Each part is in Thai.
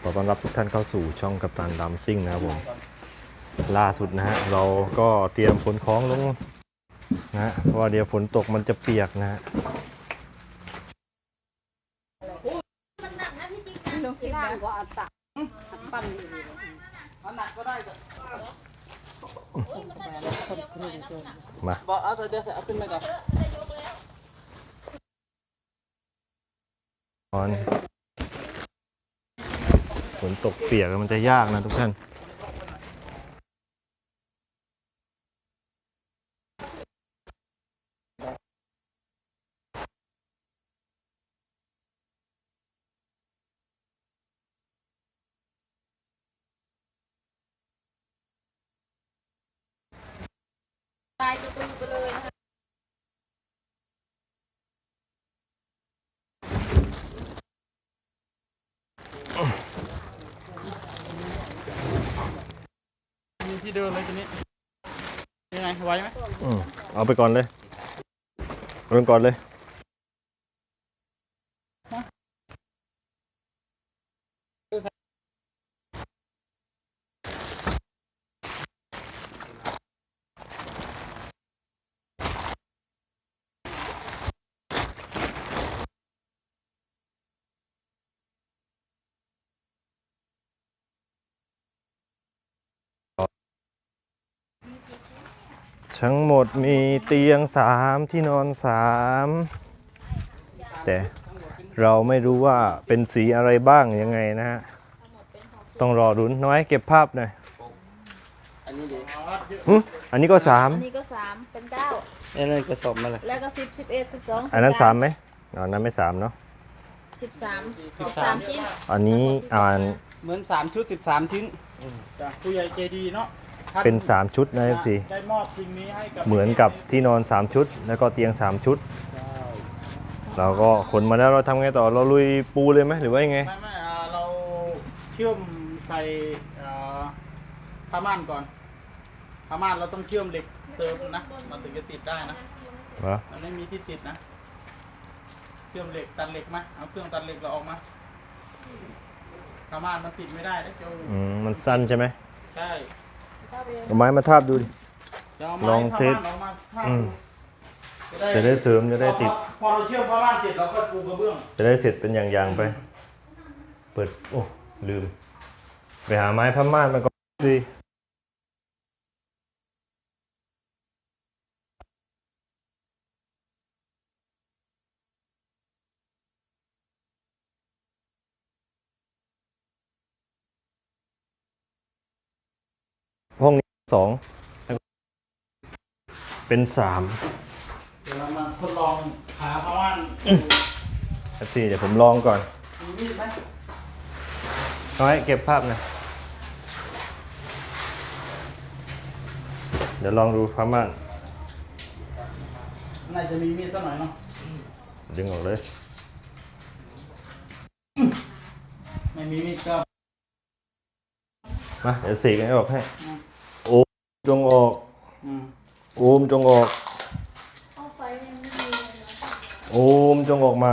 ขอต้อนรับทุกท่านเข้าสู่ช่องกัปตันดัมซิ่งนะครับผมล่าสุดนะฮะเราก็เตรียมขนของลงนะเพราะว่าเดี๋ยวฝนตกมันจะเปียกนะฮะลงคลิปแล้วก็อัดตักปั้นอยู่มาบอกเอาเดี๋ยวเอาขึ้นมาก่อน ฝนตกเปียกมันจะยากนะทุกท่านตายตัวไปเลยนะคะ ที่เดินเลยทีนี้ยังไงไหวไหมอืมเอาไปก่อนเลยเริ่มก่อนเลย ทั้งหมดมีเตียงสามที่นอนสามแต่เราไม่รู้ว่าเป็นสีอะไรบ้างยังไงนะฮะ ต้องรอรุ้นน้อยเก็บภาพหน่อยอันนี้ดีหึอันนี้ก็สามอันนี้ก็สามเป็นเก้านี่เลยกระสอบมาเลยแล้วก็สิบสิบเอ็ดสิบสองอันนั้นสามไหมอันนั้นไม่สามเนาะสิบสามสามชิ้นอันนี้อ่านเหมือนสามชุดสิบสามชิ้นจากผู้ใหญ่ใจดีเนาะท่า เป็นสามชุดนะสิได้มอบสิ่งนี้ให้กับเหมือนกับที่นอนสามชุด แล้วก็เตียงสามชุด เราก็ขนมาแล้วเราทำไงต่อเราลุยปูเลยไหมหรือว่ายังไง ไม่ไม่อ่าเราเชื่อมใส่อ่าผ้าม่านก่อนผ้าม่านเราต้องเชื่อมเหล็กเสริมนะมันถึงจะติดได้นะเหรอมันไม่มีที่ติดนะ เชื่อมเหล็กตัดเหล็กมาเอาเครื่องตัดเหล็กเราออกมาผ้าม่านมันติดไม่ได้นะเจ้าอืมมันสั้นใช่ไหมใช่ เอาไม้มาทาบดูดิจะเอาไม้ลองผ้าเทสม่านออกมาผ้าอืมปูจะได้เสริมจะได้ติดพอพอเราเชื่อมผ้าม่านเสร็จเราก็ปูกระเบื้อง จะได้เสร็จเป็นอย่างๆไป เปิด โอ้ ลืม ไปหาไม้พับม่านมาก่อนสิ ห้องนี้สองเป็นสามเดี๋ยวเรามาทดลองหาผ้าม่านสี่เดี๋ยวผมลองก่อน มีมีดไหมน้อยเก็บภาพหนะ เดี๋ยวลองดูฟ้าม่านน่าจะมีมีดสักหน่อยเนาะดึงออกเลย ไม่มีมีดก็มา เดี๋ยวสีกันให้ออกให้โอม จงออกอืมโอมจงออก เอาไฟยังไม่มีเลยนะโอมจงออกมา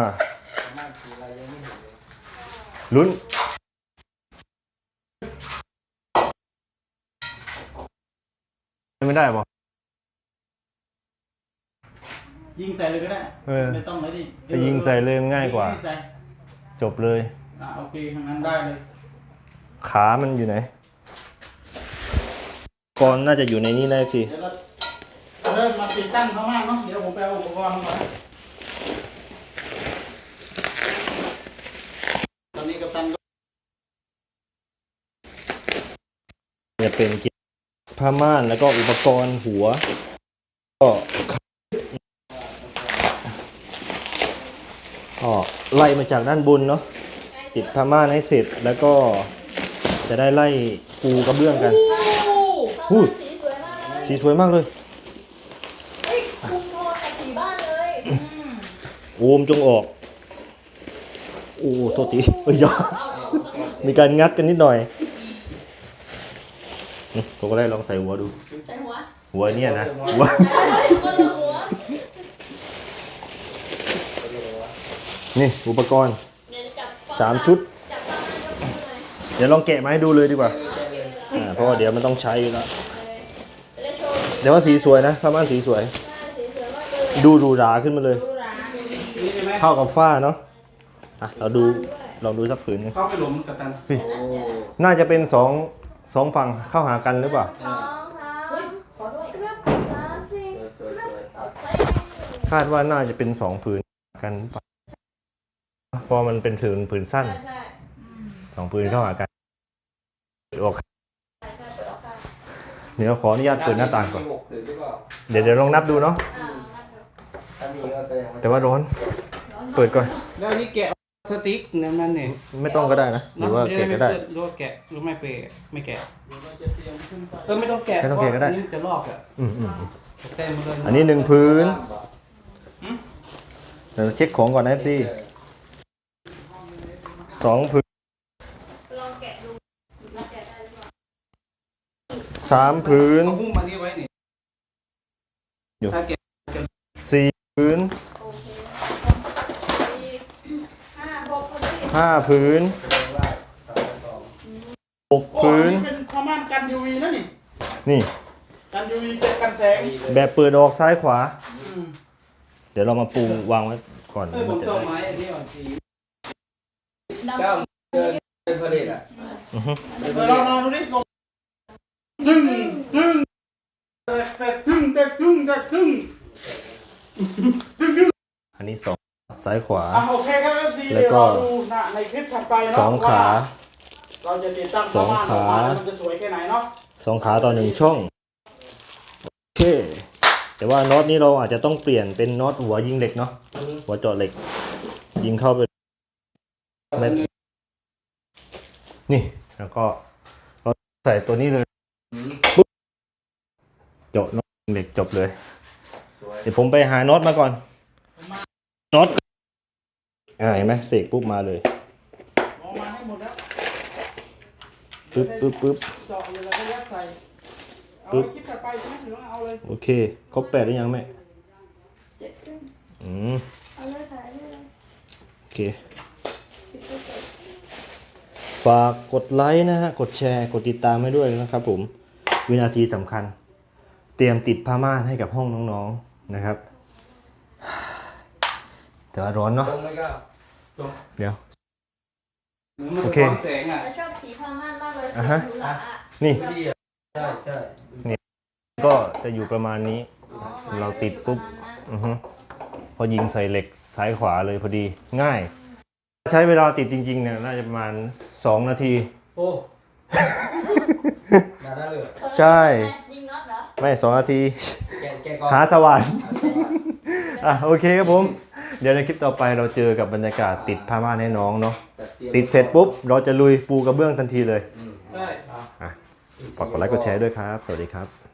ลุ้นไม่ได้ปะยิงใส่เลยก็ได้ เออไม่ต้องเลยดิไปยิงใส่เลยมันง่ายกว่ายิงใส่จบเลย อะโอเคทางนั้นได้เลย ขามันอยู่ไหน ก่อนน่าจะอยู่ในนี้ได้สิเดี๋ยวเราเริ่มมาติดตั้งผ้าม่านเนาะเดี๋ยวผมไปเอาอุปกรณ์มาก่อนตอนนี้กัปตันก็จะเป็นเกี่ยวกับผ้าม่านแล้วก็อุปกรณ์หัว ก็ก็ไล่มาจากด้านบนเนาะติดผ้าม่านให้เสร็จแล้วก็จะได้ไล่ปูกระเบื้องกัน อู้สีสวยมากเลยสีสวยมากเลยเฮ้ยคุมโทนกับสีบ้านเลยอืมโอมจงออก โอ้โทษทีเอ้ยอยามีการงัดกันนิดหน่อยนี่ผมก็ได้ลองใส่หัวดู ใส่หัวหัวเนี่ยนะหัวใส่หัวเดี๋ยวก็เหลือหัวนี่อุปกรณ์เดี๋ยวจับสามชุดจับปลาหน้ายกมือหน่อยเดี๋ยวลองแกะมาให้ดูเลยดีกว่าอ่า เพราะว่าเดี๋ยวมันต้องใช้อยู่แล้วจะได้โชว์เดี๋ยวว่าสีสวยนะผ้าม่านสีสวยหน้าสวยๆมากเลยดูหรูหราขึ้นมาเลยดูร้านนี่ใช่ไหมเข้ากับฝ้าเนาะอะเราดูลองดูสักผืนหนึงเข้าไปหลุมกับตันน่าจะเป็นสองสองฝั่งเข้าหากันหรือเปล่าสองสามขอด้วยครับสามสี่สวยสวยเอาไปคาดว่าน่าจะเป็นสองผืนกันหรือเปล่าเพอมันเป็นผืนผืนสั้นใช่ใช่สองผืนเข้าหากันออก ใช่ใช่เปิดออกค่ะ เดี๋ยวขออนุญาตเปิดหน้าต่างก่อน มีหกถือหรือเปล่าเดี๋ยวเดี๋ยวลองนับดูเนาะ อ่าถ้ามีก็แสดงว่าแต่ว่าร้อนเปิดก่อน แล้วอันนี้แกะสติ๊กนั่นนั่นเนี่ยไม่ต้องก็ได้นะ หรือว่าแกะก็ได้ หรือว่าแกะหรือไม่เปะไม่แกะเออไม่ต้องแกะไม่ต้องแกะก็ได้เพราะอันนี้จะลอกอะอืมอืมเต็มเลยอันนี้หนึ่งพื้น เดี๋ยวเช็คของก่อนนะพี่สองพื้น ลองแกะดูลองแกะได้หรือเปล่า สามพื้นเขาหุ้มอันนี้ไว้นี่อยู่ถ้าแกะสี่พื้นโอเคสี่ห้าหกคนที่ห้าพื้นหกโอ้พื้อันนนี้เป็นผ้าม่านกัน UV นะนี่ นี่ กัน UV เก็บกันแสง แบบเปิดออกซ้ายขวาอืมเดี๋ยวเรามาปูวางไว้ก่อนเออผมันมจะชอบได้ไม้อันนี้อ่อนสีดำเก้าเดินเป็นผลิตอะอือฮึเดี๋ยวเราลองดูดิลง ตึ้งตึ้งแต่แต่ตึ้งแต่ตึ้งแต่ตึ้งตึ้งตึ้งอันนี้สองซ้ายขวา อะโอเคครับ FC แล้วเดี๋ยวก็เราดูนะในคลิปถัดไปเนาะสองขา ว่าเราจะติดตั้งสองผ้าม่านออกมาขา แล้วมันจะสวยแค่ไหนเนาะสองขาต่อหนึ่งช่องโอเค แต่ว่าน็อตนี้เราอาจจะต้องเปลี่ยนเป็นน็อตหัวยิงเหล็กเนาะหัวเจาะเหล็ก ยิงเข้าไปเม็ดนี่แล้วก็เราใส่ตัวนี้เลย ปุ๊บเจาะน็อตยิงเหล็กจบเลยสวยเดี๋ยวผมไปหาน็อตมาก่อนน็อตอ่าเห็นไหมเสกปุ๊บมาเลยออกมาให้หมดแล้วปึ๊บปึ๊บปึ๊บเจาะเลยแล้วก็ยัดใส่เอาปึ๊บไว้คลิปถัดไปใช่ไหมหรือว่าเอาเลยโอเคครบแปดหรือยังแม่เจ็ดขึ้นอืมเอาเลยถ่ายเลยโอเคปิดไปเสร็จ ฝากกดไลค์นะฮะ กดแชร์ กดติดตามให้ด้วยนะครับผม วินาทีสำคัญ เตรียมติดผ้าม่านให้กับห้องน้องๆนะครับ แต่ว่าร้อนเนาะตรงไหมก้าวตรงเดี๋ยวหรือมันโอจะเคฟ้องแสงอะแต่ชอบสีผ้าม่านมากเลยอะฮะสีหรูหราอะนี่ไม่ดีอะใช่ใช่ก็จะอยู่ประมาณนี้ เราติดปุ๊บ อือฮึพอยิงใส่เหล็กซ้ายขวาเลยพอดีง่าย ใช้เวลาติดจริงๆเนี่ยน่าจะประมาณ 2 นาที โอ้ มาได้เลยใช่ ยิงน็อตเหรอไม่สองนาที แกะแกะก่อนหาสว่านหาสว่านอะโอเคครับผม เดี๋ยวในคลิปต่อไปเราเจอกับบรรยากาศติดผ้าม่านให้น้องเนาะแต่ตยมติดเสร็จปุ๊บ เราจะลุยปูกระเบื้องทันทีเลยอืมใช่ ฝากกดไลค์กดแชร์ด้วยครับ สวัสดีครับ